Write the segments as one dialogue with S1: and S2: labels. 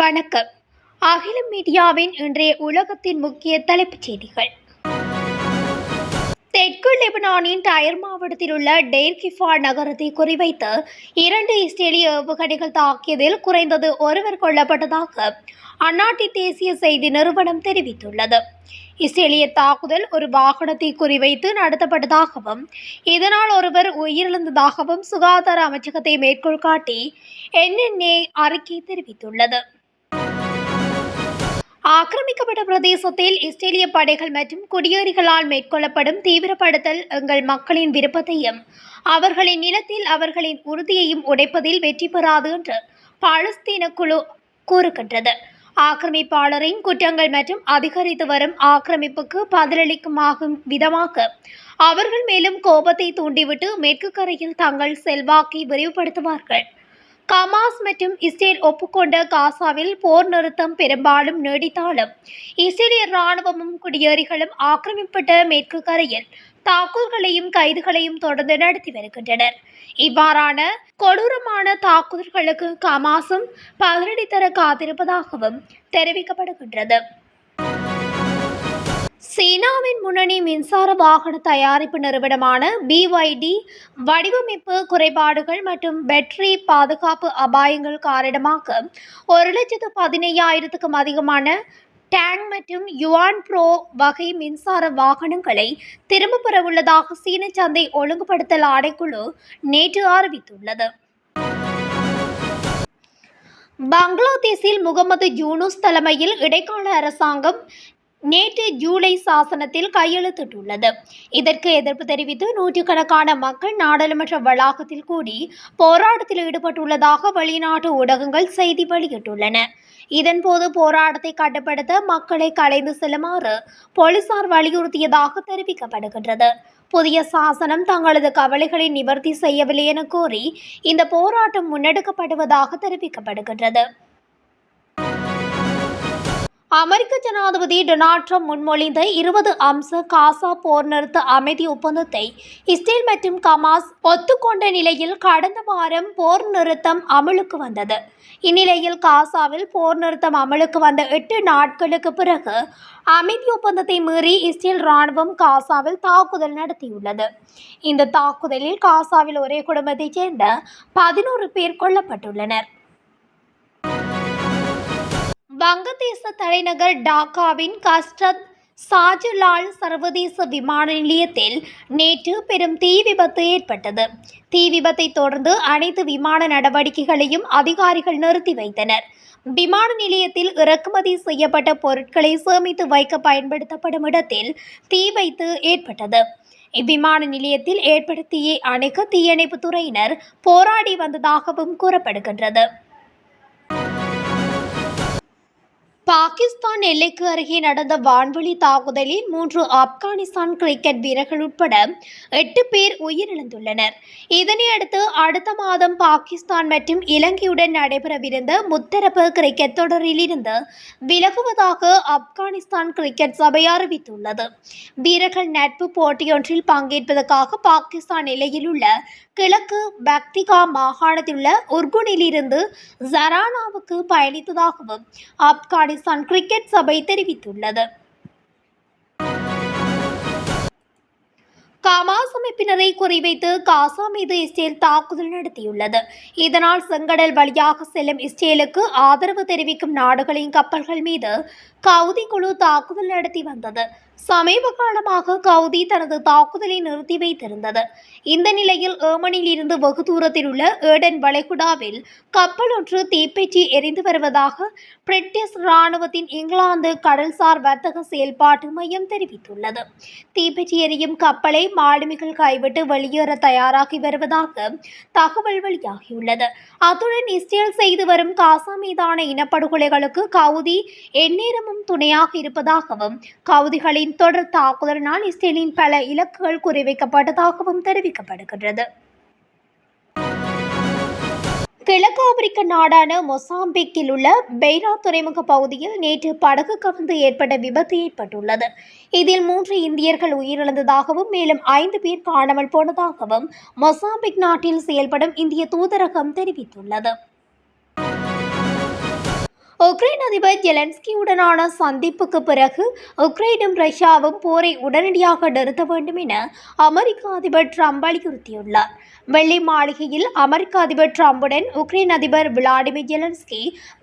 S1: வணக்கம். அகில மீடியாவின் இன்றைய உலகத்தின் முக்கிய தலைப்புச் செய்திகள். தெற்கு லெபனானின் டயர் மாவட்டத்தில் உள்ள டெய்ர்கிஃபா நகரத்தை குறிவைத்து இரண்டு இஸ்ரேலிய ஏவுகணைகள் தாக்கியதில் குறைந்தது ஒருவர் கொல்லப்பட்டதாக அந்நாட்டின் தேசிய செய்தி நிறுவனம் தெரிவித்துள்ளது. இஸ்ரேலிய தாக்குதல் ஒரு வாகனத்தை குறிவைத்து நடத்தப்பட்டதாகவும் இதனால் ஒருவர் உயிரிழந்ததாகவும் சுகாதார அமைச்சகத்தை மேற்கோள் காட்டி என்என்ஏ அறிக்கை தெரிவித்துள்ளது. ஆக்கிரமிக்கப்பட்ட பிரதேசத்தில் இஸ்ரேலிய படைகள் மற்றும் குடியேறிகளால் மேற்கொள்ளப்படும் தீவிரப்படுத்தல் எங்கள் மக்களின் விருப்பத்தையும் அவர்களின் நிலத்தில் அவர்களின் உறுதியையும் உடைப்பதில் வெற்றி பெறாது என்று பாலஸ்தீன குழு கூறுகின்றது. ஆக்கிரமிப்பாளரின் குற்றங்கள் மற்றும் அதிகரித்து வரும் ஆக்கிரமிப்புக்கு பதிலளிக்குமாகும் விதமாக அவர்கள் மேலும் கோபத்தை தூண்டிவிட்டு மேற்கு கரையில் தங்கள் செல்வாக்கை விரிவுபடுத்துவார்கள். மற்றும் இஸ்ரேல் ஒப்புக்கொண்ட காசாவில் போர் நிறுத்தம் பெரும்பாலும் நீடித்தாலும் இஸ்ரேலிய இராணுவமும் குடியேறிகளும் ஆக்கிரமிப்பட்ட மேற்கு கரையில் தாக்குதல்களையும் கைதுகளையும் தொடர்ந்து நடத்தி வருகின்றனர். இவ்வாறான கொடூரமான தாக்குதல்களுக்கு கமாசும் பதிலடி தர காத்திருப்பதாகவும் தெரிவிக்கப்படுகின்றது. சீனாவின் முன்னணி மின்சார வாகன தயாரிப்பு நிறுவனமான பிஒய்டி வடிவமைப்பு குறைபாடுகள் மற்றும் பேட்டரி பாதுகாப்பு அபாயங்கள் காரணமாக ஒரு லட்சத்து பதினையாயிரத்துக்கும் அதிகமான டேங் மற்றும் யுவான் ப்ரோ வகை மின்சார வாகனங்களை திரும்பப் பெறவுள்ளதாக சீன சந்தை ஒழுங்குபடுத்தல் ஆணைக்குழு நேற்று அறிவித்துள்ளது. பங்களாதேஷில் முகமது யூனுஸ் தலைமையில் இடைக்கால அரசாங்கம் நேற்று ஜூலை சாசனத்தில் கையெழுத்திட்டுள்ளது. இதற்கு எதிர்ப்பு தெரிவித்து நூற்றுக்கணக்கான மக்கள் நாடாளுமன்ற வளாகத்தில் கூடி போராட்டத்தில் ஈடுபட்டுள்ளதாக வெளிநாட்டு ஊடகங்கள் செய்தி வெளியிட்டுள்ளன. இதன்போது போராட்டத்தை கட்டுப்படுத்த மக்களை கலைந்து செல்லுமாறு போலீசார் வலியுறுத்தியதாக தெரிவிக்கப்படுகின்றது. புதிய சாசனம் தங்களது கவலைகளை நிவர்த்தி செய்யவில்லை என கோரி இந்த போராட்டம் முன்னெடுக்கப்படுவதாக தெரிவிக்கப்படுகின்றது. அமெரிக்க ஜனாதிபதி டொனால்ட் ட்ரம்ப் முன்மொழிந்த இருபது அம்ச காசா போர் நிறுத்த அமைதி ஒப்பந்தத்தை இஸ்ரேல் மற்றும் கமாஸ் ஒத்துக்கொண்ட நிலையில் கடந்த வாரம் போர் நிறுத்தம் அமலுக்கு வந்தது. இந்நிலையில் காசாவில் போர் நிறுத்தம் அமலுக்கு வந்த எட்டு நாட்களுக்கு பிறகு அமைதி ஒப்பந்தத்தை மீறி இஸ்ரேல் ராணுவம் காசாவில் தாக்குதல் நடத்தியுள்ளது. இந்த தாக்குதலில் காசாவில் ஒரே குடும்பத்தைச் சேர்ந்த பதினோரு பேர் கொல்லப்பட்டுள்ளனர். வங்கதேச தலைநகர் டாக்காவின் கஸ்ரத் சாஜுலால் சர்வதேச விமான நிலையத்தில் நேற்று பெரும் தீ விபத்து ஏற்பட்டது. தீ விபத்தை தொடர்ந்து அனைத்து விமான நடவடிக்கைகளையும் அதிகாரிகள் நிறுத்தி வைத்தனர். விமான நிலையத்தில் இறக்குமதி செய்யப்பட்ட பொருட்களை சேமித்து வைக்க பயன்படுத்தப்படும் இடத்தில் தீ வைத்து ஏற்பட்டது. இவ்விமான நிலையத்தில் ஏற்பட்ட தீயை அணைக்க தீயணைப்புத் துறையினர் போராடி வந்ததாகவும் கூறப்படுகின்றது. பாகிஸ்தான் எல்லைக்கு அருகே நடந்த வான்வெளி தாக்குதலில் மூன்று ஆப்கானிஸ்தான் கிரிக்கெட் வீரர்கள் உட்பட எட்டு பேர் உயிரிழந்துள்ளனர். இதனையடுத்து அடுத்த மாதம் பாகிஸ்தான் மற்றும் இலங்கையுடன் நடைபெறவிருந்த முத்தரப்பு கிரிக்கெட் தொடரில் இருந்து விலகுவதாக ஆப்கானிஸ்தான் கிரிக்கெட் சபை அறிவித்துள்ளது. வீரர்கள் நட்பு போட்டியொன்றில் பங்கேற்பதற்காக பாகிஸ்தான் எல்லையில் உள்ள கிழக்கு பக்திகா மாகாணத்தில் உள்ள உர்குனிலிருந்து ஜரானாவுக்கு பயணித்ததாகவும் ஆப்கானிஸ்தான் கிரிக்கெட் சபை தெரிவித்துள்ளது. ஹமாஸ் அமைப்பினரை குறிவைத்து காசா மீது இஸ்ரேல் தாக்குதல் நடத்தியுள்ளது. இதனால் செங்கடல் வழியாக செல்லும் இஸ்ரேலுக்கு ஆதரவு தெரிவிக்கும் நாடுகளின் கப்பல்கள் மீது கவுதி குழு தாக்குதல் நடத்தி வந்தது. சமீப காலமாக கவுதி தனது தாக்குதலை நிறுத்தி வைத்திருந்தது. இந்த நிலையில் ஏமனில் இருந்து வெகு தூரத்தில் உள்ள ஏடன் வளைகுடாவில் கப்பல் ஒன்று தீப்பற்றி எரிந்து வருவதாக பிரிட்டிஷ் இராணுவத்தின் இங்கிலாந்து கடல்சார் வர்த்தக செயல்பாட்டு மையம் தெரிவித்துள்ளது. தீப்பற்றி எரியும் கப்பலை மாலுமிகள் கைவிட்டு வெளியேற தயாராகி வருவதாக தகவல் வெளியாகியுள்ளது. அத்துடன் இஸ்ரேல் செய்து வரும் காசா மீதான இனப்படுகொலைகளுக்கு கவுதி எந்நேரமும் துணையாக இருப்பதாகவும் கவுதிகளின் தொடர் தாக்குதலினால் இஸ்ரேலின் பல இலக்குகள் குறிவைக்கப்பட்டதாகவும் தெரிவிக்கப்படுகின்றது. கிழக்கு ஆப்பிரிக்க நாடான மொசாம்பிக்கில் உள்ள பெய்ரா துறைமுக பகுதியில் நேற்று படகு கவிழ்ந்து ஏற்பட்ட விபத்து ஏற்பட்டுள்ளது. இதில் மூன்று இந்தியர்கள் உயிரிழந்ததாகவும் மேலும் ஐந்து பேர் காணாமல் போனதாகவும் மொசாம்பிக் நாட்டில் செயல்படும் இந்திய தூதரகம் தெரிவித்துள்ளது. உக்ரைன் அதிபர் ஜெலன்ஸ்கியுடனான சந்திப்புக்கு பிறகு உக்ரைனும் ரஷ்யாவும் போரை உடனடியாக நிறுத்த வேண்டும் என அமெரிக்க அதிபர் ட்ரம்ப் வலியுறுத்தியுள்ளார். வெள்ளை மாளிகையில் அமெரிக்க அதிபர் ட்ரம்புடன் உக்ரைன் அதிபர் விளாடிமிர் ஜெலன்ஸ்கி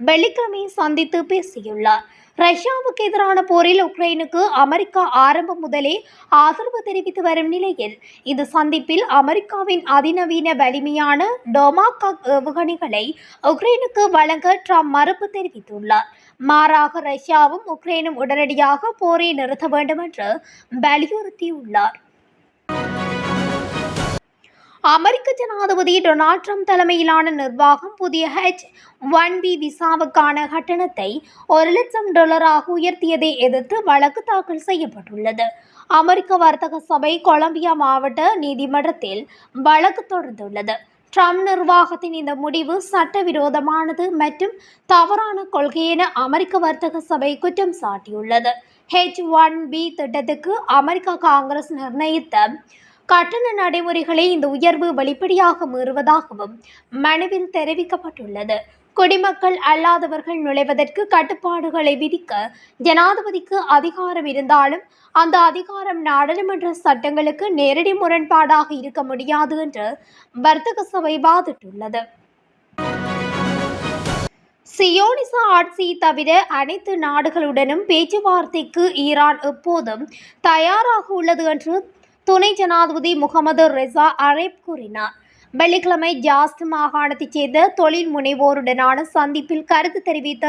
S1: வெள்ளிக்கிழமை சந்தித்து பேசியுள்ளார். ரஷ்யாவுக்கு எதிரான போரில் உக்ரைனுக்கு அமெரிக்கா ஆரம்பம் முதலே ஆதரவு தெரிவித்து வரும் நிலையில் இந்த சந்திப்பில் அமெரிக்காவின் அதிநவீன வலிமையான டொமாகாக் ஏவுகணைகளை உக்ரைனுக்கு வழங்க ட்ரம்ப் மறுப்பு தெரிவித்துள்ளார். மாறாக ரஷ்யாவும் உக்ரைனும் உடனடியாக போரை நிறுத்த வேண்டும் என்று வலியுறுத்தியுள்ளார். அமெரிக்க ஜனாதிபதி டொனால்ட் ட்ரம்ப் தலைமையிலான நிர்வாகம் புதிய ஹெச் ஒன் பி விசாவுக்கான கட்டணத்தை ஒரு லட்சம் டாலராக உயர்த்தியதை எதிர்த்து வழக்கு தாக்கல் செய்யப்பட்டுள்ளது. அமெரிக்க வர்த்தக சபை கொலம்பியா மாவட்ட நீதிமன்றத்தில் வழக்கு தொடர்ந்துள்ளது. ட்ரம்ப் நிர்வாகத்தின் இந்த முடிவு சட்டவிரோதமானது மற்றும் தவறான கொள்கை என அமெரிக்க வர்த்தக சபை குற்றம் சாட்டியுள்ளது. ஹெச் ஒன் பி திட்டத்துக்கு அமெரிக்க காங்கிரஸ் நிர்ணயித்த கட்டண நடைமுறைகளை இந்த உயர்வு வெளிப்படையாக மீறுவதாகவும் மனுவில் தெரிவிக்கப்பட்டுள்ளது. குடிமக்கள் அல்லாதவர்கள் நுழைவதற்கு கட்டுப்பாடுகளை விதிக்க ஜனாதிபதிக்கு அதிகாரம் இருந்தாலும் அந்த அதிகாரம் நாடாளுமன்ற சட்டங்களுக்கு நேரடி முரண்பாடாக இருக்க முடியாது என்று வர்த்தக சபை வாதிட்டுள்ளது. சியோனிச ஆட்சி தவிர அனைத்து நாடுகளுடனும் பேச்சுவார்த்தைக்கு ஈரான் எப்போதும் தயாராக உள்ளது என்று துணை ஜனாதிபதி முகமது ரெசா அரேப் கூறினார். வெள்ளிக்கிழமை ஜாஸ்ட் மாகாணத்தைச் சேர்ந்த தொழில் முனைவோருடனான சந்திப்பில் கருத்து தெரிவித்த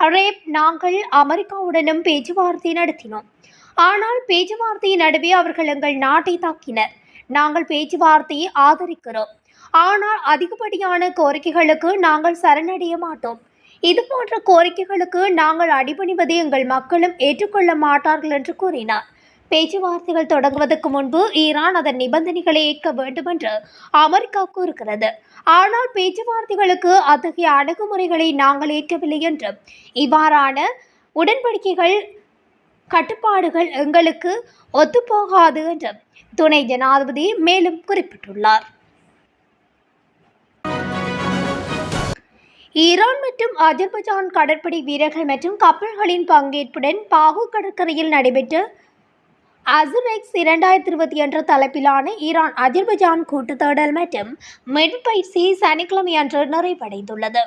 S1: அரேப் நாங்கள் அமெரிக்காவுடனும் பேச்சுவார்த்தை நடத்தினோம். ஆனால் பேச்சுவார்த்தையின் நடுவே அவர்கள் எங்கள் நாட்டை தாக்கினர். நாங்கள் பேச்சுவார்த்தையை ஆதரிக்கிறோம். ஆனால் அதிகப்படியான கோரிக்கைகளுக்கு நாங்கள் சரணடைய மாட்டோம். இது போன்ற கோரிக்கைகளுக்கு நாங்கள் அடிபணிவதை எங்கள் மக்களும் ஏற்றுக்கொள்ள மாட்டார்கள் என்று கூறினார். பேச்சுவார்த்தைகள் தொடங்குவதற்கு முன்பு ஈரான் அதன் நிபந்தனைகளை ஏற்க வேண்டும் என்று அமெரிக்கா கூறுகிறது. ஆனால் பேச்சுவார்த்தைகளுக்கு அத்தகைய அணுகுமுறைகளை நாங்கள் ஏற்கவில்லை என்றும் இவ்வாறான உடன்படிக்கைகள் கட்டுப்பாடுகள் எங்களுக்கு ஒத்துப்போகாது என்றும் துணை ஜனாதிபதி மேலும் குறிப்பிட்டுள்ளார். ஈரான் மற்றும் அஜர்பைஜான் கடற்படை வீரர்கள் மற்றும் கப்பல்களின் பங்கேற்புடன் பாகு கடற்கரையில் நடைபெற்ற அசுரெக்ஸ் இரண்டாயிரத்தி இருபத்தி என்ற தலைப்பிலான ஈரான் அஜர்பைஜான் கூட்டு தேடல் மற்றும் மென்பயிற்சி சனிக்கிழமை அன்று நிறைவடைந்துள்ளது.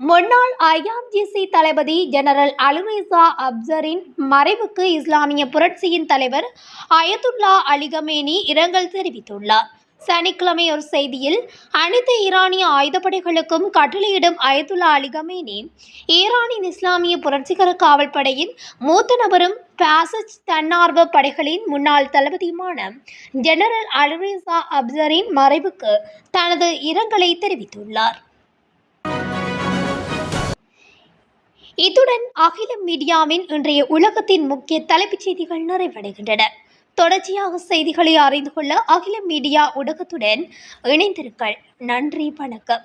S1: முன்னாள் ஐஆர்ஜிசி தளபதி ஜெனரல் அலுரேசா அப்சரின் மறைவுக்கு இஸ்லாமிய புரட்சியின் தலைவர் அயதுல்லா அலிகமேனி இரங்கல் தெரிவித்துள்ளார். சனிக்கிழமை ஒரு செய்தியில் அனைத்து ஈரானிய ஆயுதப்படைகளுக்கும் கட்டளையிடும் அயதுல்லா அலிகமேனி ஈரானின் இஸ்லாமிய புரட்சிகர காவல்படையின் மூத்த நபரும் பாசஜ் தன்னார்வ படைகளின் முன்னாள் தளபதியுமான ஜெனரல் அலுரேசா அப்சரின் மறைவுக்கு தனது இரங்கலை தெரிவித்துள்ளார். இத்துடன் அகில மீடியாவின் இன்றைய உலகத்தின் முக்கிய தலைப்புச் செய்திகள் நிறைவடைகின்றன. தொடர்ச்சியாக செய்திகளை அறிந்து கொள்ள அகில மீடியா ஊடகத்துடன் இணைந்திருங்கள். நன்றி வணக்கம்.